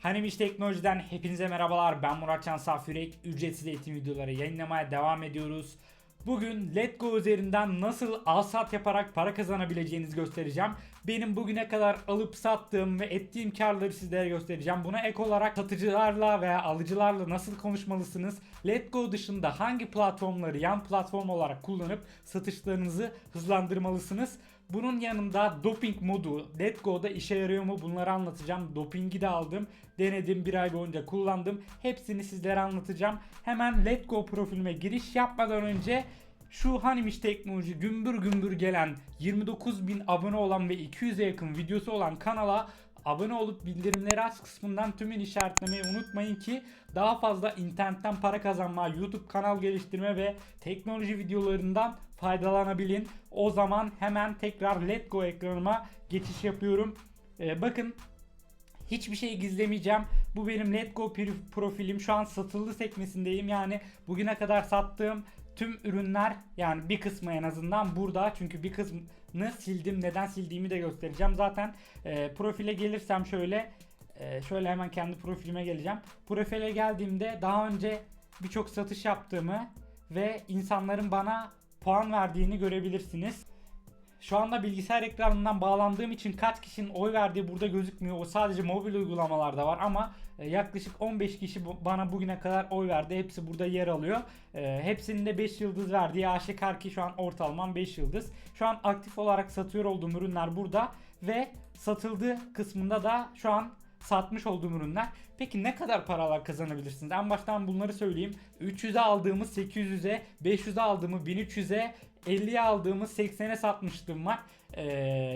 Hanimiş Teknoloji'den hepinize merhabalar. Ben Murat Can Safürek. Ücretsiz eğitim videoları yayınlamaya devam ediyoruz. Bugün Letgo üzerinden nasıl al-sat yaparak para kazanabileceğinizi göstereceğim. Benim bugüne kadar alıp sattığım ve ettiğim karları sizlere göstereceğim. Buna ek olarak satıcılarla veya alıcılarla nasıl konuşmalısınız? Letgo dışında hangi platformları yan platform olarak kullanıp satışlarınızı hızlandırmalısınız? Bunun yanında doping modu Letgo'da işe yarıyor mu bunları anlatacağım. Dopingi de aldım. Denedim bir ay boyunca kullandım. Hepsini sizlere anlatacağım. Hemen Letgo profilime giriş yapmadan önce şu Hanimiş Teknoloji gümbür gümbür gelen 29 bin abone olan ve 200'e yakın videosu olan kanala abone olup bildirimleri aç kısmından tümünü işaretlemeyi unutmayın ki daha fazla internetten para kazanma, YouTube kanal geliştirme ve teknoloji videolarından faydalanabilin. O zaman hemen tekrar Let Go ekranıma geçiş yapıyorum. Ee, bakın Hiçbir şey gizlemeyeceğim. Bu benim Let Go profilim. Şu an satıldı sekmesindeyim. Yani bugüne kadar sattığım tüm ürünler yani bir kısmı en azından burada. Çünkü bir kısmını sildim. Neden sildiğimi de göstereceğim. Zaten e, profile gelirsem şöyle e, şöyle hemen kendi profilime geleceğim. Profile geldiğimde daha önce birçok satış yaptığımı ve insanların bana puan verdiğini görebilirsiniz. Şu anda bilgisayar ekranından bağlandığım için kaç kişinin oy verdiği burada gözükmüyor. O sadece mobil uygulamalarda var ama e, yaklaşık 15 kişi bana bugüne kadar oy verdi. Hepsi burada yer alıyor. E, Hepsinin de 5 yıldız verdiği aşikar ki şu an ortalamam 5 yıldız. Şu an aktif olarak satıyor olduğum ürünler burada ve satıldığı kısmında da şu an satmış olduğum ürünler. Peki ne kadar paralar kazanabilirsiniz? En baştan bunları söyleyeyim. 300'e aldığımı 800'e, 500'e aldığımı 1300'e, 50'ye aldığımı 80'e satmıştım var. Ee,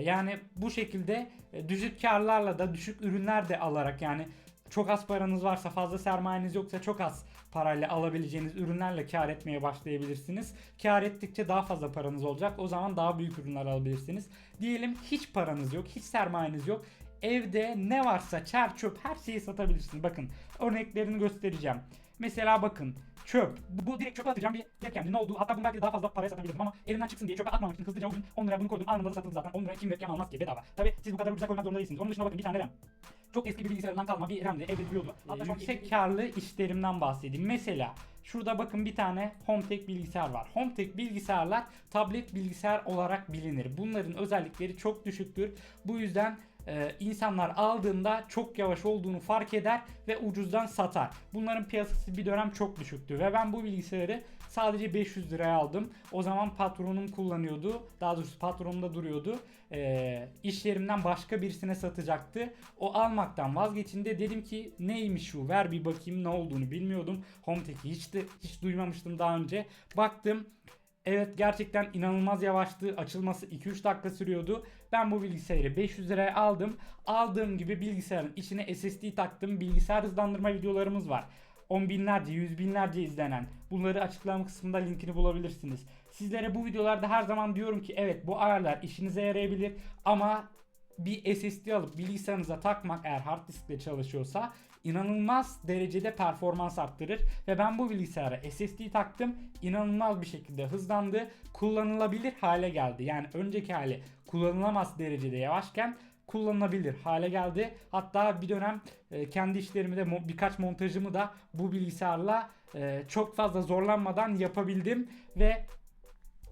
yani bu şekilde e, düşük karlarla da düşük ürünler de alarak yani çok az paranız varsa fazla sermayeniz yoksa çok az parayla alabileceğiniz ürünlerle kar etmeye başlayabilirsiniz. Kar ettikçe daha fazla paranız olacak. O zaman daha büyük ürünler alabilirsiniz. Diyelim hiç paranız yok, hiç sermayeniz yok. Evde ne varsa çer çöp her şeyi satabilirsiniz. Bakın örneklerini göstereceğim. Mesela bakın çöp. Bu, direkt çöpe atacağım bir webcam. Ne oldu? Hatta bunu belki daha fazla paraya satabilirdim ama elimden çıksın diye çöpe atmamak için hızlıca o gün 10 liraya bunu koydum. Anında da satıldı zaten. 10 liraya kim webcam almaz ki bedava. Tabi siz bu kadar ucuza koymak zorunda değilsiniz. Onun dışında bakın bir tane RAM. Çok eski bir bilgisayarından kalma bir RAM'de evde duruyordu. Hatta çok yüksek karlı işlerimden bahsedeyim. Mesela şurada bakın bir tane HomeTech bilgisayar var. HomeTech bilgisayarlar tablet bilgisayar olarak bilinir. Bunların özellikleri çok düşüktür. Bu yüzden e, insanlar aldığında çok yavaş olduğunu fark eder ve ucuzdan satar. Bunların piyasası bir dönem çok düşüktü ve ben bu bilgisayarı sadece 500 liraya aldım. O zaman patronum kullanıyordu. Daha doğrusu patronumda duruyordu. E, iş yerimden başka birisine satacaktı. O almaktan vazgeçinde dedim ki neymiş şu ver bir bakayım ne olduğunu bilmiyordum. HomeTech'i hiç de hiç duymamıştım daha önce. Baktım Evet gerçekten inanılmaz yavaştı. Açılması 2-3 dakika sürüyordu. Ben bu bilgisayarı 500 liraya aldım. Aldığım gibi bilgisayarın içine SSD taktım. Bilgisayar hızlandırma videolarımız var. On binlerce, yüz binlerce izlenen. Bunları açıklama kısmında linkini bulabilirsiniz. Sizlere bu videolarda her zaman diyorum ki evet bu ayarlar işinize yarayabilir ama bir SSD alıp bilgisayarınıza takmak eğer hard diskle çalışıyorsa inanılmaz derecede performans arttırır. Ve ben bu bilgisayara SSD taktım. İnanılmaz bir şekilde hızlandı. Kullanılabilir hale geldi. Yani önceki hali kullanılamaz derecede yavaşken kullanılabilir hale geldi. Hatta bir dönem e, kendi işlerimi de birkaç montajımı da bu bilgisayarla e, çok fazla zorlanmadan yapabildim. Ve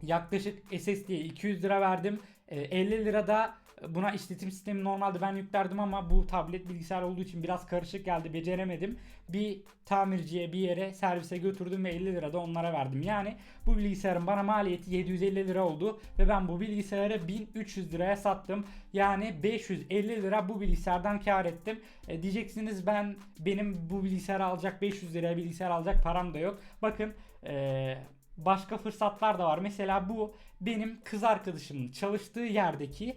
yaklaşık SSD'ye 200 lira verdim. E, 50 lira da buna işletim sistemi normalde ben yüklerdim ama bu tablet bilgisayar olduğu için biraz karışık geldi beceremedim. Bir tamirciye bir yere servise götürdüm ve 50 lira da onlara verdim. Yani bu bilgisayarın bana maliyeti 750 lira oldu ve ben bu bilgisayarı 1300 liraya sattım. Yani 550 lira bu bilgisayardan kar ettim. E, diyeceksiniz ben benim bu bilgisayarı alacak 500 liraya bilgisayar alacak param da yok. Bakın eee başka fırsatlar da var. Mesela bu benim kız arkadaşımın çalıştığı yerdeki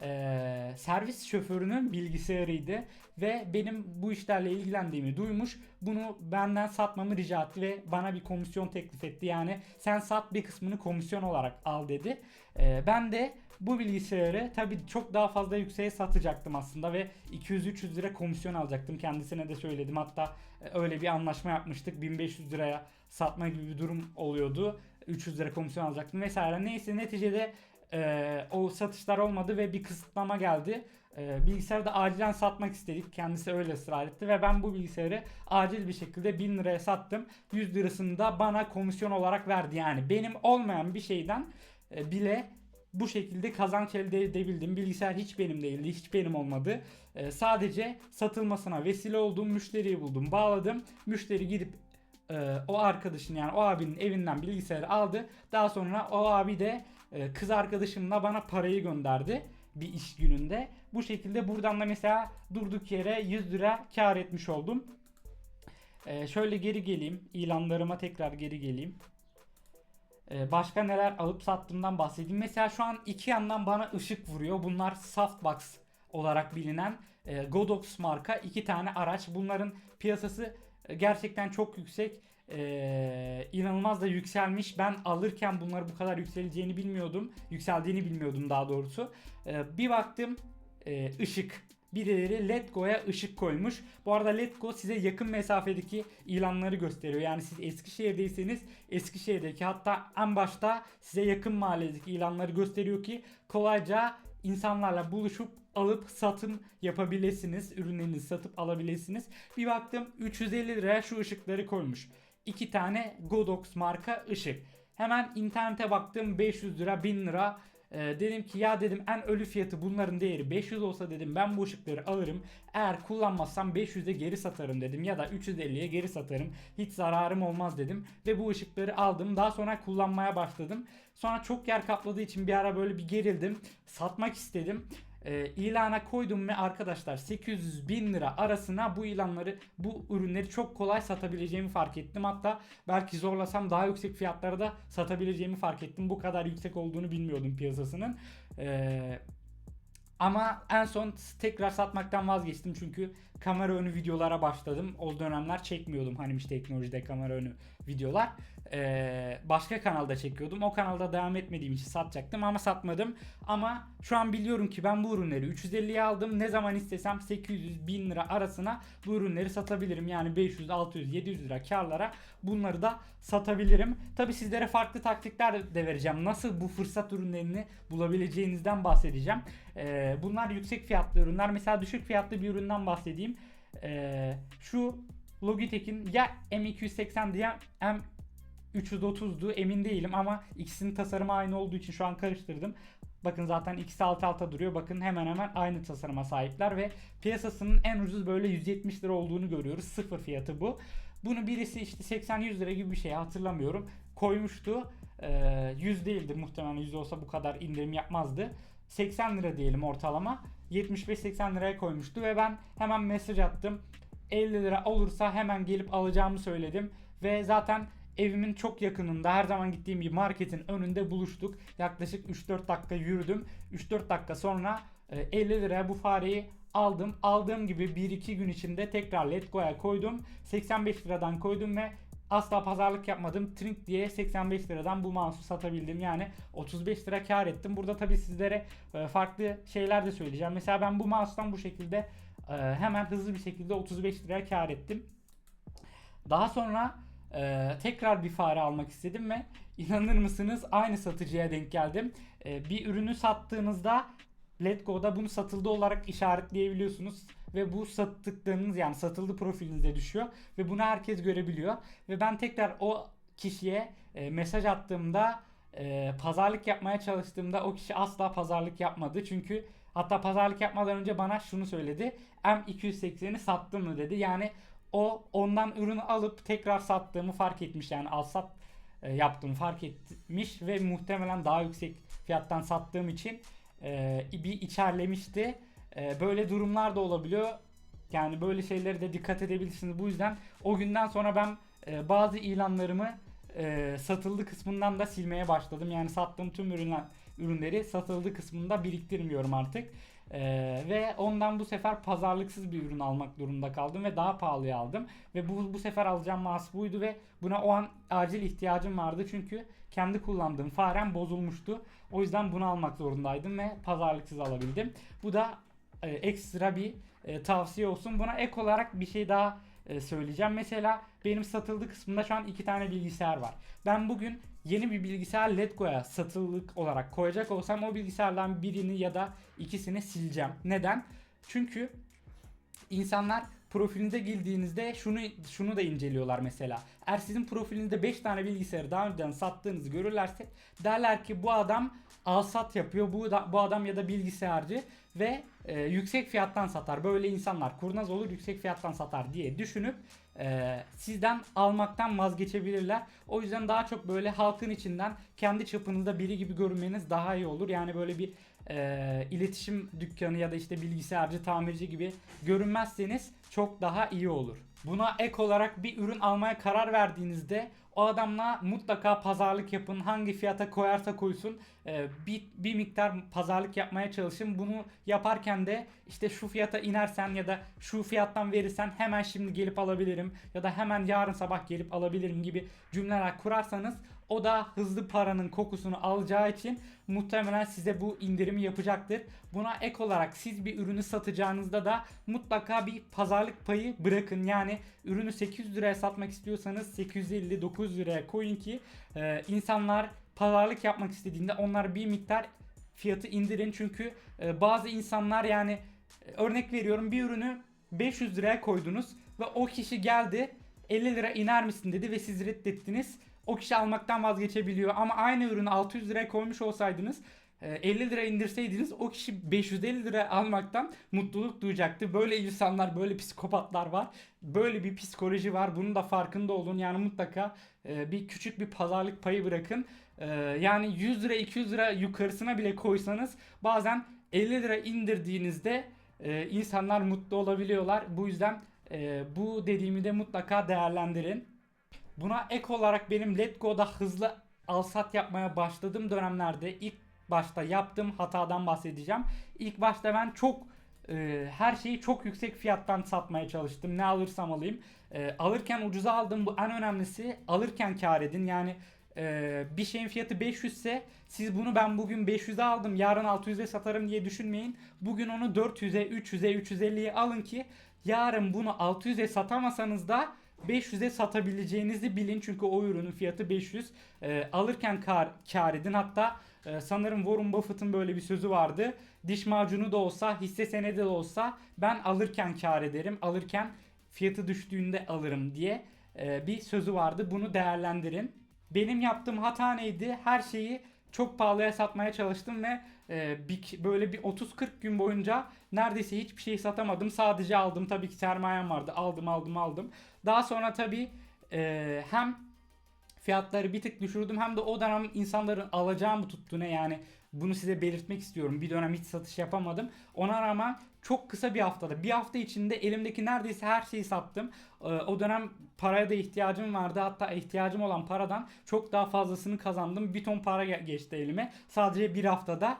eee, servis şoförünün bilgisayarıydı ve benim bu işlerle ilgilendiğimi duymuş. Bunu benden satmamı rica etti ve bana bir komisyon teklif etti. Yani sen sat bir kısmını komisyon olarak al dedi. Eee, ben de bu bilgisayarı tabii çok daha fazla yükseğe satacaktım aslında ve 200-300 lira komisyon alacaktım. Kendisine de söyledim. Hatta e, öyle bir anlaşma yapmıştık. 1500 liraya satma gibi bir durum oluyordu. 300 lira komisyon alacaktım vesaire. Neyse neticede e, o satışlar olmadı ve bir kısıtlama geldi. e, bilgisayarı da acilen satmak istedik. Kendisi öyle ısrar etti ve ben bu bilgisayarı acil bir şekilde 1000 liraya sattım. 100 lirasını da bana komisyon olarak verdi. Yani benim olmayan bir şeyden e, bile bu şekilde kazanç elde edebildim. Bilgisayar hiç benim değildi, hiç benim olmadı. E, sadece satılmasına vesile olduğum müşteriyi buldum, bağladım. Müşteri gidip e, o arkadaşın yani o abinin evinden bilgisayarı aldı. Daha sonra o abi de kız arkadaşımla bana parayı gönderdi bir iş gününde. Bu şekilde buradan da mesela durduk yere 100 lira kar etmiş oldum. E, şöyle geri geleyim. ilanlarıma tekrar geri geleyim. E, başka neler alıp sattığımdan bahsedeyim. Mesela şu an iki yandan bana ışık vuruyor. Bunlar softbox olarak bilinen e, Godox marka iki tane araç. Bunların piyasası e, gerçekten çok yüksek. Ee, inanılmaz da yükselmiş. Ben alırken bunları bu kadar yükseleceğini bilmiyordum. Yükseldiğini bilmiyordum daha doğrusu. Ee, bir baktım e, ışık. Birileri Letgo'ya ışık koymuş. Bu arada Letgo size yakın mesafedeki ilanları gösteriyor. Yani siz Eskişehir'deyseniz Eskişehir'deki hatta en başta size yakın mahalledeki ilanları gösteriyor ki kolayca insanlarla buluşup alıp satım yapabilirsiniz. Ürünlerinizi satıp alabilirsiniz. Bir baktım 350 liraya şu ışıkları koymuş. 2 tane Godox marka ışık. Hemen internete baktım 500 lira 1000 lira. Ee, dedim ki ya dedim en ölü fiyatı bunların değeri 500 olsa dedim ben bu ışıkları alırım. Eğer kullanmazsam 500'e geri satarım dedim ya da 350'ye geri satarım. Hiç zararım olmaz dedim ve bu ışıkları aldım. Daha sonra kullanmaya başladım. Sonra çok yer kapladığı için bir ara böyle bir gerildim. Satmak istedim e, ilana koydum ve arkadaşlar 800 bin lira arasına bu ilanları bu ürünleri çok kolay satabileceğimi fark ettim. Hatta belki zorlasam daha yüksek fiyatlara da satabileceğimi fark ettim. Bu kadar yüksek olduğunu bilmiyordum piyasasının. Eee ama en son tekrar satmaktan vazgeçtim çünkü kamera önü videolara başladım. O dönemler çekmiyordum Hanimiş Teknoloji'de kamera önü videolar. Ee, başka kanalda çekiyordum. O kanalda devam etmediğim için satacaktım ama satmadım. Ama şu an biliyorum ki ben bu ürünleri 350'ye aldım. Ne zaman istesem 800 bin lira arasına bu ürünleri satabilirim. Yani 500, 600, 700 lira karlara bunları da satabilirim. Tabi sizlere farklı taktikler de vereceğim. Nasıl bu fırsat ürünlerini bulabileceğinizden bahsedeceğim. Ee, bunlar yüksek fiyatlı ürünler. Mesela düşük fiyatlı bir üründen bahsedeyim. Ee, şu Logitech'in ya M280 diye M330'du emin değilim ama ikisinin tasarımı aynı olduğu için şu an karıştırdım. Bakın zaten ikisi alt alta duruyor. Bakın hemen hemen aynı tasarıma sahipler ve piyasasının en ucuz böyle 170 lira olduğunu görüyoruz. Sıfır fiyatı bu. Bunu birisi işte 80-100 lira gibi bir şey hatırlamıyorum. Koymuştu. Ee, 100 değildi muhtemelen 100 olsa bu kadar indirim yapmazdı. 80 lira diyelim ortalama. 75-80 liraya koymuştu ve ben hemen mesaj attım. 50 lira olursa hemen gelip alacağımı söyledim. Ve zaten evimin çok yakınında her zaman gittiğim bir marketin önünde buluştuk. Yaklaşık 3-4 dakika yürüdüm. 3-4 dakika sonra 50 e, liraya bu fareyi aldım. Aldığım gibi 1-2 gün içinde tekrar Letgo'ya koydum. 85 liradan koydum ve asla pazarlık yapmadım. Trink diye 85 liradan bu mouse'u satabildim. Yani 35 lira kar ettim. Burada tabii sizlere e, farklı şeyler de söyleyeceğim. Mesela ben bu mouse'dan bu şekilde e, hemen hızlı bir şekilde 35 lira kar ettim. Daha sonra e, tekrar bir fare almak istedim ve inanır mısınız aynı satıcıya denk geldim. Bir ürünü sattığınızda Letgo'da bunu satıldı olarak işaretleyebiliyorsunuz ve bu sattıklarınız yani satıldı profilinize düşüyor ve bunu herkes görebiliyor. Ve ben tekrar o kişiye e, mesaj attığımda e, pazarlık yapmaya çalıştığımda o kişi asla pazarlık yapmadı. Çünkü hatta pazarlık yapmadan önce bana şunu söyledi. M280'i sattım mı dedi. Yani o ondan ürünü alıp tekrar sattığımı fark etmiş. Yani al sat e, yaptığımı fark etmiş ve muhtemelen daha yüksek fiyattan sattığım için e, bir içerlemişti. E, böyle durumlar da olabiliyor. Yani böyle şeylere de dikkat edebilirsiniz. Bu yüzden o günden sonra ben e, bazı ilanlarımı e, satıldı kısmından da silmeye başladım. Yani sattığım tüm ürünler ürünleri satıldı kısmında biriktirmiyorum artık. Ee, ve ondan bu sefer pazarlıksız bir ürün almak durumunda kaldım ve daha pahalıya aldım. Ve bu, bu sefer alacağım mas buydu ve buna o an acil ihtiyacım vardı çünkü kendi kullandığım farem bozulmuştu. O yüzden bunu almak zorundaydım ve pazarlıksız alabildim. Bu da e, ekstra bir e, tavsiye olsun. Buna ek olarak bir şey daha e, söyleyeceğim. Mesela benim satıldı kısmında şu an iki tane bilgisayar var. Ben bugün yeni bir bilgisayar Letgo'ya satılık olarak koyacak olsam o bilgisayardan birini ya da ikisini sileceğim. Neden? Çünkü insanlar profilinize girdiğinizde şunu şunu da inceliyorlar mesela. Eğer sizin profilinizde 5 tane bilgisayarı daha önceden sattığınızı görürlerse derler ki bu adam al sat yapıyor. Bu da, bu adam ya da bilgisayarcı ve e, yüksek fiyattan satar. Böyle insanlar kurnaz olur yüksek fiyattan satar diye düşünüp e, sizden almaktan vazgeçebilirler. O yüzden daha çok böyle halkın içinden kendi çapınızda biri gibi görünmeniz daha iyi olur. Yani böyle bir e, iletişim dükkanı ya da işte bilgisayarcı, tamirci gibi görünmezseniz çok daha iyi olur. Buna ek olarak bir ürün almaya karar verdiğinizde o adamla mutlaka pazarlık yapın. Hangi fiyata koyarsa koysun e, bir, bir miktar pazarlık yapmaya çalışın. Bunu yaparken de işte şu fiyata inersen ya da şu fiyattan verirsen hemen şimdi gelip alabilirim ya da hemen yarın sabah gelip alabilirim gibi cümleler kurarsanız o da hızlı paranın kokusunu alacağı için muhtemelen size bu indirimi yapacaktır. Buna ek olarak siz bir ürünü satacağınızda da mutlaka bir pazarlık payı bırakın. Yani ürünü 800 liraya satmak istiyorsanız 850-900 liraya koyun ki e, insanlar pazarlık yapmak istediğinde onlar bir miktar fiyatı indirin. Çünkü e, bazı insanlar yani e, örnek veriyorum bir ürünü 500 liraya koydunuz ve o kişi geldi 50 lira iner misin dedi ve siz reddettiniz o kişi almaktan vazgeçebiliyor. Ama aynı ürünü 600 liraya koymuş olsaydınız 50 e, lira indirseydiniz o kişi 550 lira almaktan mutluluk duyacaktı. Böyle insanlar, böyle psikopatlar var. Böyle bir psikoloji var. Bunun da farkında olun. Yani mutlaka e, bir küçük bir pazarlık payı bırakın. E, yani 100 lira 200 lira yukarısına bile koysanız bazen 50 lira indirdiğinizde insanlar mutlu olabiliyorlar. Bu yüzden bu dediğimi de mutlaka değerlendirin. Buna ek olarak benim Letgo'da hızlı alsat yapmaya başladığım dönemlerde ilk başta yaptığım hatadan bahsedeceğim. İlk başta ben çok e, her şeyi çok yüksek fiyattan satmaya çalıştım. Ne alırsam alayım. E, alırken ucuza aldım. Bu en önemlisi alırken kar edin. Yani e, bir şeyin fiyatı 500 ise siz bunu ben bugün 500'e aldım yarın 600'e satarım diye düşünmeyin. Bugün onu 400'e 300'e 350'ye alın ki yarın bunu 600'e satamasanız da 500'e satabileceğinizi bilin çünkü o ürünün fiyatı 500. E, alırken kar, kar edin. Hatta e, sanırım Warren Buffett'ın böyle bir sözü vardı. Diş macunu da olsa, hisse senedi de olsa ben alırken kar ederim. Alırken fiyatı düştüğünde alırım diye e, bir sözü vardı. Bunu değerlendirin. Benim yaptığım hata neydi? Her şeyi çok pahalıya satmaya çalıştım ve e, böyle bir 30-40 gün boyunca neredeyse hiçbir şey satamadım. Sadece aldım. Tabii ki sermayem vardı. Aldım aldım aldım. Daha sonra tabii e, hem fiyatları bir tık düşürdüm hem de o dönem insanların alacağı mı tuttu ne yani bunu size belirtmek istiyorum. Bir dönem hiç satış yapamadım. Ona rağmen çok kısa bir haftada bir hafta içinde elimdeki neredeyse her şeyi sattım. Ee, o dönem paraya da ihtiyacım vardı. Hatta ihtiyacım olan paradan çok daha fazlasını kazandım. Bir ton para geçti elime. Sadece bir haftada.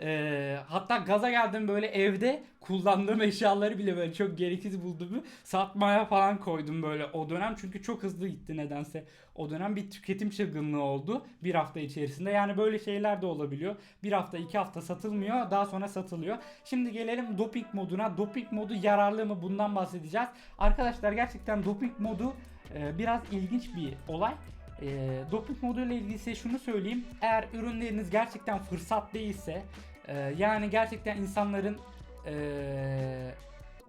Ee, hatta gaza geldim böyle evde kullandığım eşyaları bile böyle çok gereksiz bulduğumu satmaya falan koydum böyle o dönem. Çünkü çok hızlı gitti nedense. O dönem bir tüketim çılgınlığı oldu bir hafta içerisinde. Yani böyle şeyler de olabiliyor. Bir hafta iki hafta satılmıyor daha sonra satılıyor. Şimdi gelelim doping moduna. Doping modu yararlı mı bundan bahsedeceğiz. Arkadaşlar gerçekten doping modu e, biraz ilginç bir olay. E, doping moduyla ilgili size şunu söyleyeyim. Eğer ürünleriniz gerçekten fırsat değilse e, yani gerçekten insanların e,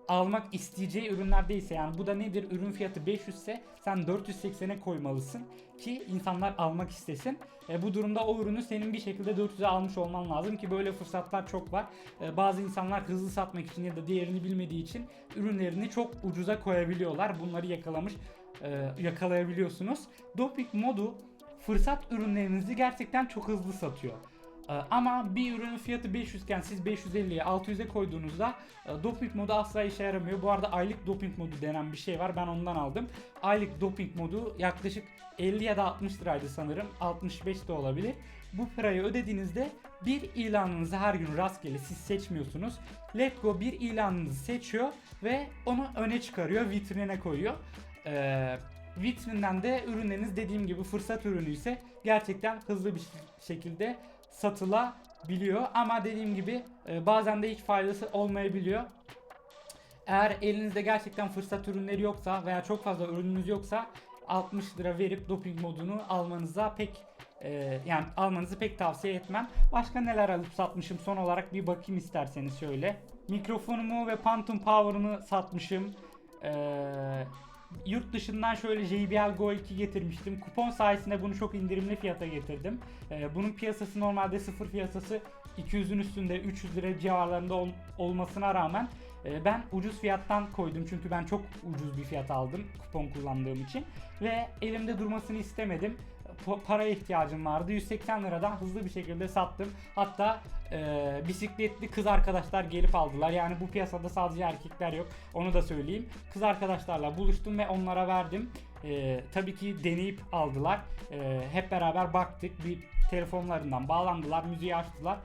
almak isteyeceği ürünler değilse yani bu da nedir ürün fiyatı 500 ise sen 480'e koymalısın ki insanlar almak istesin. E, bu durumda o ürünü senin bir şekilde 400'e almış olman lazım ki böyle fırsatlar çok var. E, bazı insanlar hızlı satmak için ya da değerini bilmediği için ürünlerini çok ucuza koyabiliyorlar. Bunları yakalamış e, yakalayabiliyorsunuz. Doping modu fırsat ürünlerinizi gerçekten çok hızlı satıyor. E, ama bir ürünün fiyatı 500 iken siz 550'ye 600'e koyduğunuzda e, doping modu asla işe yaramıyor. Bu arada aylık doping modu denen bir şey var. Ben ondan aldım. Aylık doping modu yaklaşık 50 ya da 60 liraydı sanırım. 65 de olabilir. Bu parayı ödediğinizde bir ilanınızı her gün rastgele siz seçmiyorsunuz. Letgo bir ilanınızı seçiyor ve onu öne çıkarıyor, vitrine koyuyor. Ee, vitrinden de ürünleriniz dediğim gibi fırsat ürünü ise gerçekten hızlı bir şekilde satılabiliyor. Ama dediğim gibi e, bazen de hiç faydası olmayabiliyor. Eğer elinizde gerçekten fırsat ürünleri yoksa veya çok fazla ürününüz yoksa 60 lira verip doping modunu almanıza pek e, yani almanızı pek tavsiye etmem. Başka neler alıp satmışım son olarak bir bakayım isterseniz şöyle. Mikrofonumu ve Phantom Power'ımı satmışım. Ee, yurt dışından şöyle JBL Go 2 getirmiştim. Kupon sayesinde bunu çok indirimli fiyata getirdim. Ee, bunun piyasası normalde sıfır piyasası 200'ün üstünde 300 lira civarlarında ol- olmasına rağmen e, ben ucuz fiyattan koydum çünkü ben çok ucuz bir fiyat aldım kupon kullandığım için ve elimde durmasını istemedim. Pa- Paraya ihtiyacım vardı. 180 liradan hızlı bir şekilde sattım. Hatta e, bisikletli kız arkadaşlar gelip aldılar. Yani bu piyasada sadece erkekler yok. Onu da söyleyeyim. Kız arkadaşlarla buluştum ve onlara verdim. E, tabii ki deneyip aldılar. E, hep beraber baktık. Bir telefonlarından bağlandılar, müziği açtılar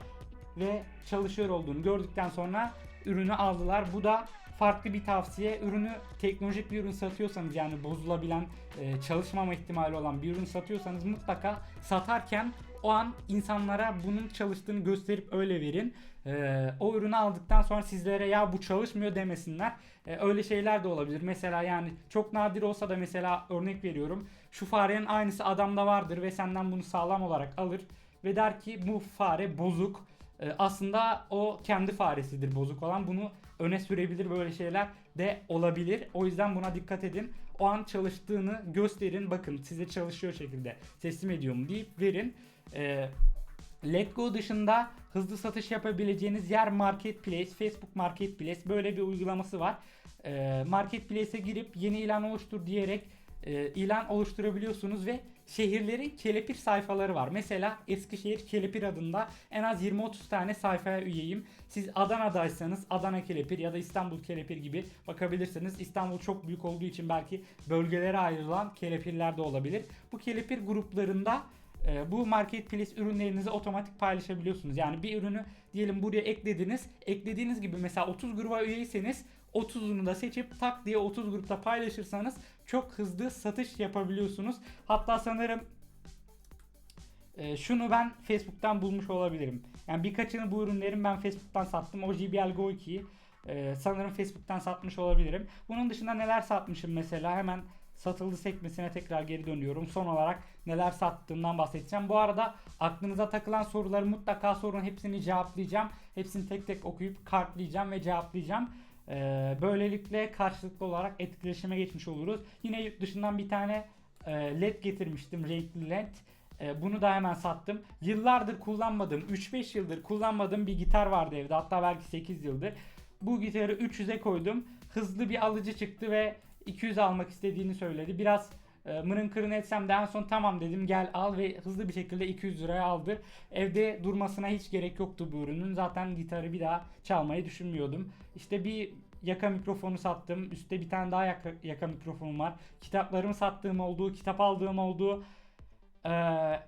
ve çalışıyor olduğunu gördükten sonra ürünü aldılar. Bu da farklı bir tavsiye. Ürünü teknolojik bir ürün satıyorsanız yani bozulabilen, e, çalışmama ihtimali olan bir ürün satıyorsanız mutlaka satarken o an insanlara bunun çalıştığını gösterip öyle verin. E, o ürünü aldıktan sonra sizlere ya bu çalışmıyor demesinler. E, öyle şeyler de olabilir. Mesela yani çok nadir olsa da mesela örnek veriyorum. Şu farenin aynısı adamda vardır ve senden bunu sağlam olarak alır ve der ki bu fare bozuk. E, aslında o kendi faresidir bozuk olan. Bunu öne sürebilir böyle şeyler de olabilir. O yüzden buna dikkat edin. O an çalıştığını gösterin. Bakın size çalışıyor şekilde teslim ediyorum deyip verin. E, Let Go dışında hızlı satış yapabileceğiniz yer Marketplace, Facebook Marketplace böyle bir uygulaması var. E, Marketplace'e girip yeni ilan oluştur diyerek e, ilan oluşturabiliyorsunuz ve şehirlerin kelepir sayfaları var. Mesela Eskişehir Kelepir adında en az 20-30 tane sayfaya üyeyim. Siz Adana'daysanız Adana Kelepir ya da İstanbul Kelepir gibi bakabilirsiniz. İstanbul çok büyük olduğu için belki bölgelere ayrılan kelepirler de olabilir. Bu kelepir gruplarında e, bu marketplace ürünlerinizi otomatik paylaşabiliyorsunuz. Yani bir ürünü diyelim buraya eklediniz. Eklediğiniz gibi mesela 30 gruba üyeyseniz 30'unu da seçip tak diye 30 grupta paylaşırsanız çok hızlı satış yapabiliyorsunuz. Hatta sanırım e, şunu ben Facebook'tan bulmuş olabilirim. Yani birkaçını bu ürünlerin ben Facebook'tan sattım. O JBL Go 2'yi e, sanırım Facebook'tan satmış olabilirim. Bunun dışında neler satmışım mesela hemen satıldı sekmesine tekrar geri dönüyorum. Son olarak neler sattığımdan bahsedeceğim. Bu arada aklınıza takılan soruları mutlaka sorun. Hepsini cevaplayacağım. Hepsini tek tek okuyup kartlayacağım ve cevaplayacağım. Ee, böylelikle karşılıklı olarak etkileşime geçmiş oluruz. Yine yurt dışından bir tane e, led getirmiştim. Renkli led. E, bunu da hemen sattım. Yıllardır kullanmadığım, 3-5 yıldır kullanmadığım bir gitar vardı evde. Hatta belki 8 yıldır. Bu gitarı 300'e koydum. Hızlı bir alıcı çıktı ve 200 almak istediğini söyledi. Biraz e, mırın kırın etsem de en son tamam dedim gel al ve hızlı bir şekilde 200 liraya aldı. Evde durmasına hiç gerek yoktu bu ürünün. Zaten gitarı bir daha çalmayı düşünmüyordum. İşte bir yaka mikrofonu sattım. Üstte bir tane daha yaka, yaka mikrofonum var. Kitaplarımı sattığım oldu, kitap aldığım oldu. Ee,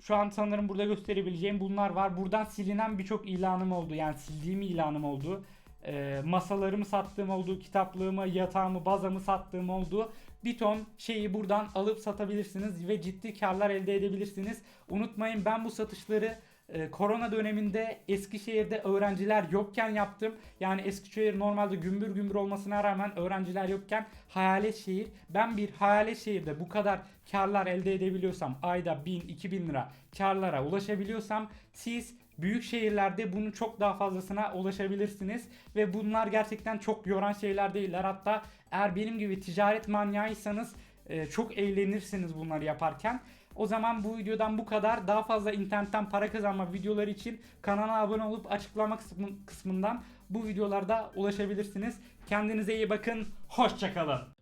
şu an sanırım burada gösterebileceğim bunlar var. Buradan silinen birçok ilanım oldu. Yani sildiğim ilanım oldu. Ee, masalarımı sattığım oldu. Kitaplığımı, yatağımı, bazamı sattığım oldu. Bir ton şeyi buradan alıp satabilirsiniz ve ciddi karlar elde edebilirsiniz. Unutmayın ben bu satışları e, korona döneminde Eskişehir'de öğrenciler yokken yaptım. Yani Eskişehir normalde gümbür gümbür olmasına rağmen öğrenciler yokken hayalet şehir. Ben bir hayalet şehirde bu kadar karlar elde edebiliyorsam ayda 1000-2000 lira karlara ulaşabiliyorsam siz büyük şehirlerde bunun çok daha fazlasına ulaşabilirsiniz ve bunlar gerçekten çok yoran şeyler değiller. Hatta eğer benim gibi ticaret manyağıysanız e, çok eğlenirsiniz bunları yaparken. O zaman bu videodan bu kadar. Daha fazla internetten para kazanma videoları için kanala abone olup açıklama kısmı- kısmından bu videolarda ulaşabilirsiniz. Kendinize iyi bakın. Hoşçakalın.